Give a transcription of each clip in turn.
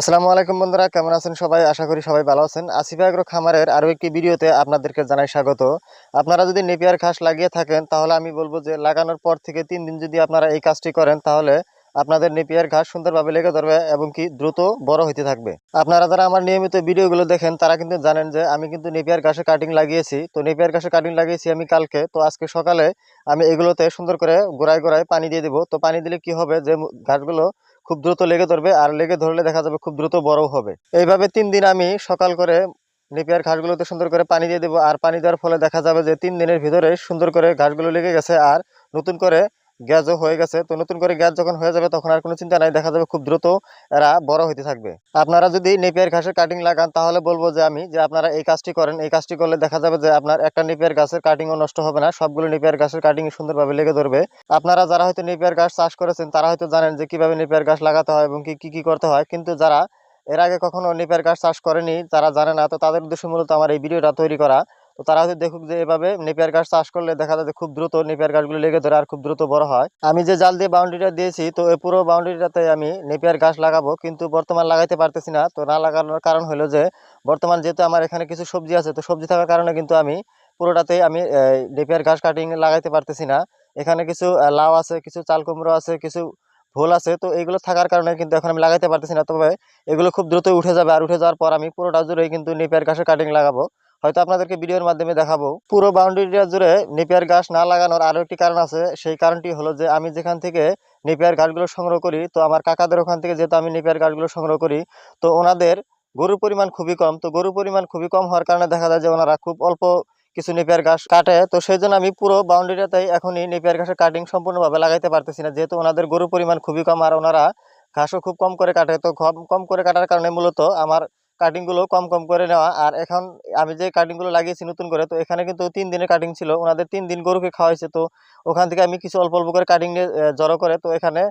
আসসালামু আলাইকুম বন্ধুরা, কেমন আছেন সবাই? আশা করি সবাই ভালো আছেন। আসিফা আগ্রো খামারের আরও একটি ভিডিওতে আপনাদেরকে জানাই স্বাগত। আপনারা যদি নেপিয়ার ঘাস লাগিয়ে থাকেন, তাহলে আমি বলব যে লাগানোর পর থেকে তিন দিন যদি আপনারা এই কাজটি করেন, তাহলে আপনাদের নেপিয়ার ঘাস সুন্দরভাবে লেগে ধরবে এবং কি দ্রুত বড় হইতে থাকবে। আপনারা যারা আমার নিয়মিত ভিডিওগুলো দেখেন, তারা কিন্তু জানেন যে আমি কিন্তু নেপিয়ার ঘাসে কাটিং লাগিয়েছি। তো নেপিয়ার ঘাসে কাটিং লাগিয়েছি আমি কালকে। তো আজকে সকালে আমি এগুলোতে সুন্দর করে গোড়ায় গোড়ায় পানি দিয়ে দিব। তো পানি দিলে কি হবে? যে ঘাসগুলো খুব দ্রুত লেগে ধরবে, আর লেগে ধরলে দেখা যাবে খুব দ্রুত বড় হবে। এইভাবে তিন দিন আমি সকাল করে নেপিয়ার ঘাসগুলোতে সুন্দর করে পানি দিয়ে দেবো, আর পানি দেওয়ার ফলে দেখা যাবে যে তিন দিনের ভিতরে সুন্দর করে ঘাসগুলো লেগে গেছে, আর নতুন করে গ্যাসও হয়ে গেছে। তো নতুন করে গ্যাস যখন হয়ে যাবে তখন আর কোনো চিন্তা নাই, দেখা যাবে খুব দ্রুত এরা বড় হইতে থাকবে। আপনারা যদি নেপিয়ার ঘাসের কাটিং লাগান, তাহলে বলব যে আমি, যে আপনারা এই কাজটি করেন, এই কাজটি করলে দেখা যাবে যে আপনার একটা নেপিয়ার গাছের কাটিংও নষ্ট হবে না, সবগুলো নেপিয়ার গাছের কাটিং সুন্দরভাবে লেগে ধরবে। আপনারা যারা হয়তো নেপিয়ার গাছ চাষ করেছেন, তারা হয়তো জানেন যে কীভাবে নেপিয়ার গাছ লাগাতে হয় এবং কি কি কি করতে হয়। কিন্তু যারা এর আগে কখনো নেপিয়ার গাছ চাষ করেনি, যারা জানে না, তো তাদের উদ্দেশ্য মূলত আমার এই ভিডিওটা তৈরি করা। তো তারা হয়তো দেখুক যে এভাবে নেপিয়ার গাছ চাষ করলে দেখা যায় খুব দ্রুত নেপিয়ার গাছগুলো লেগে ধরে আর খুব দ্রুত বড় হয়। আমি যে জাল দিয়ে বাউন্ডারিটা দিয়েছি, তো এই পুরো বাউন্ডারিটাতে আমি নেপিয়ার গাছ লাগাবো, কিন্তু বর্তমান লাগাইতে পারতেছি না। তো না লাগানোর কারণ হলো যে, বর্তমান যেহেতু আমার এখানে কিছু সবজি আছে, তো সবজি থাকার কারণে কিন্তু আমি পুরোটাতেই আমি নেপিয়ার গাছ কাটিং লাগাইতে পারতেছি না। এখানে কিছু লাউ আছে, কিছু চাল কুমড়ো আছে, কিছু ভোল আছে, তো এগুলো থাকার কারণে কিন্তু এখন আমি লাগাইতে পারতেছি না। তবে এগুলো খুব দ্রুত উঠে যাবে, আর উঠে যাওয়ার পর আমি পুরোটা জুড়ে কিন্তু নেপিয়ার গাছের কাটিং লাগাবো। হয়তো আপনাদেরকে ভিডিওর মাধ্যমে দেখাবো। পুরো বাউন্ডারিটা জুড়ে নেপিয়ার গাছ না লাগানোর আরও একটি কারণ আছে। সেই কারণটি হলো যে আমি যেখান থেকে নেপিয়ার গাছগুলো সংগ্রহ করি, তো আমার কাকাদের ওখান থেকে যেহেতু আমি নেপিয়ার ঘাসগুলো সংগ্রহ করি, তো ওনাদের গরুর পরিমাণ খুবই কম। তো গরুর পরিমাণ খুবই কম হওয়ার কারণে দেখা যায় যে ওনারা খুব অল্প কিছু নেপিয়ার ঘাস কাটে। তো সেই জন্য আমি পুরো বাউন্ডারিটাতেই এখনই নেপিয়ার ঘাসের কাটিং সম্পূর্ণভাবে লাগাইতে পারতেছি না। যেহেতু ওনাদের গরুর পরিমাণ খুবই কম আর ওনারা ঘাসও খুব কম করে কাটে, তো কম কম করে কাটার কারণে মূলত আমার কাটিংগুলো কম কম করে নেওয়া। আর এখন আমি যে কাটিংগুলো লাগিয়েছি নতুন করে, তো এখানে কিন্তু তিন দিনের কাটিং ছিল। ওনাদের তিন দিন গরুকে খাওয়াইছে। তো ওখান থেকে আমি কিছু অল্প অল্প করে কাটিং জড়ো করে তো এখানে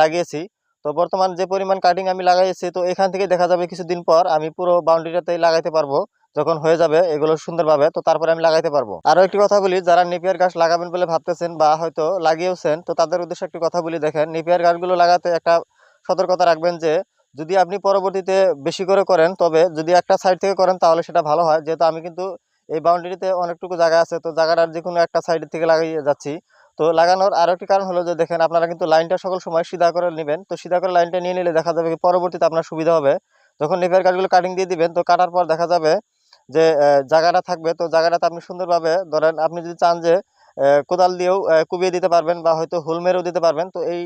লাগিয়েছি। তো বর্তমান যে পরিমাণ কাটিং আমি লাগাইছি তো এখান থেকে দেখা যাবে কিছুদিন পর আমি পুরো বাউন্ডারিটাতেই লাগাইতে পারব। যখন হয়ে যাবে এগুলো সুন্দরভাবে, তো তারপরে আমি লাগাইতে পারব। আরও একটি কথা বলি, যারা নেপিয়ার গাছ লাগাবেন বলে ভাবতেছেন বা হয়তো লাগিয়েওছেন, তো তাদের উদ্দেশ্যে একটি কথা বলি, দেখেন, নেপিয়ার গাছগুলো লাগাতে একটা সতর্কতা রাখবেন যে যদি আপনি পরবর্তীতে বেশি করে করেন, তবে যদি একটা সাইড থেকে করেন, তাহলে সেটা ভালো হয়। যেহেতু আমি কিন্তু এই বাউন্ডারিতে অনেকটুকু জায়গা আছে, তো জায়গাটার যে কোনো একটা সাইড থেকে লাগিয়ে যাচ্ছি। তো লাগানোর আরও একটি কারণ হলো যে, দেখেন আপনারা কিন্তু লাইনটা সকল সময় সিধা করে নেবেন। তো সিধা করে লাইনটা নিয়ে নিলে দেখা যাবে পরবর্তীতে আপনার সুবিধা হবে। যখন নেপিয়ার গাছগুলো কাটিং দিয়ে দিবেন, তো কাটার পর দেখা যাবে যে জায়গাটা থাকবে। তো জায়গাটাতে আপনি সুন্দরভাবে ধরেন, আপনি যদি চান যে কোদাল দিয়েও কুবিয়ে দিতে পারবেন বা হয়তো হুল দিতে পারবেন, তো এই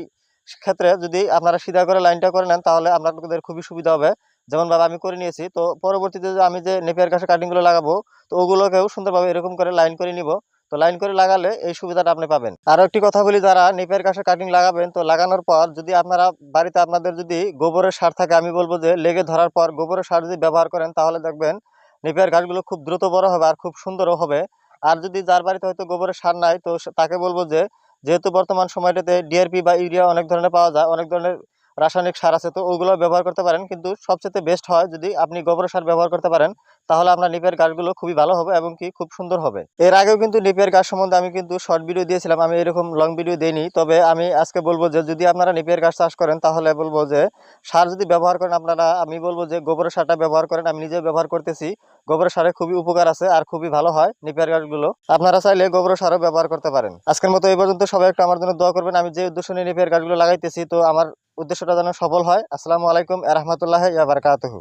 ক্ষেত্রে যদি আপনারা সিধা করে লাইনটা করে নেন, তাহলে আপনাদের খুবই সুবিধা হবে। যেমন ভাবে আমি করে নিয়েছি, তো পরবর্তীতে আমি যে নেপিয়ার ঘাসের কাটিংগুলো লাগাবো, তো ওগুলোকেও সুন্দরভাবে এরকম করে লাইন করে নিব। তো লাইন করে লাগালে এই সুবিধাটা আপনি পাবেন। আরও একটি কথা বলি, যারা নেপিয়ার ঘাসের কাটিং লাগাবেন, তো লাগানোর পর যদি আপনারা বাড়িতে আপনাদের যদি গোবরের সার থাকে, আমি বলব যে লেগে ধরার পর গোবরের সার যদি ব্যবহার করেন, তাহলে দেখবেন নেপিয়ার ঘাসগুলো খুব দ্রুত বড় হবে আর খুব সুন্দরও হবে। আর যদি যার বাড়িতে হয়তো গোবরের সার নাই, তো তাকে বলব যে যেহেতু বর্তমান সময়টাতে ডিআরপি বা ইউরিয়া অনেক ধরনের পাওয়া যায় অনেক ধরনের রাসায়নিক সার আছে, তো ওগুলো ব্যবহার করতে পারেন। কিন্তু সবচেয়ে বেস্ট হয় যদি আপনি গোবর সার ব্যবহার করতে পারেন, তাহলে আপনার নিপের গাছগুলো খুবই ভালো হবে এবং কি খুব সুন্দর হবে। এর আগেও কিন্তু নিপের গাছ সম্বন্ধে আমি কিন্তু শর্ট ভিডিও দিয়েছিলাম, আমি এরকম লং ভিডিও দিইনি। তবে আমি আজকে বলব যে, যদি আপনারা নিপের গাছ চাষ করেন, তাহলে বলব যে, সার যদি ব্যবহার করেন আপনারা, আমি বলব যে, গোবর সারটা ব্যবহার করেন। আমি নিজেও ব্যবহার করতেছি। গোবর সারে খুবই উপকার আছে আর খুবই ভালো হয় নিপের গাছগুলো। আপনারা চাইলে গোবর সারও ব্যবহার করতে পারেন। আজকের মতো এই পর্যন্ত সবাই একটু আমার জন্য দোয়া করবেন। আমি যে উদ্দেশ্য নিয়ে নিপের গাছগুলো লাগাইতেছি, তো আমার উদ্দেশ্যটা যেন সফল হয়। আসসালামু আলাইকুম রহমতুল্লাহ বারকাতহু।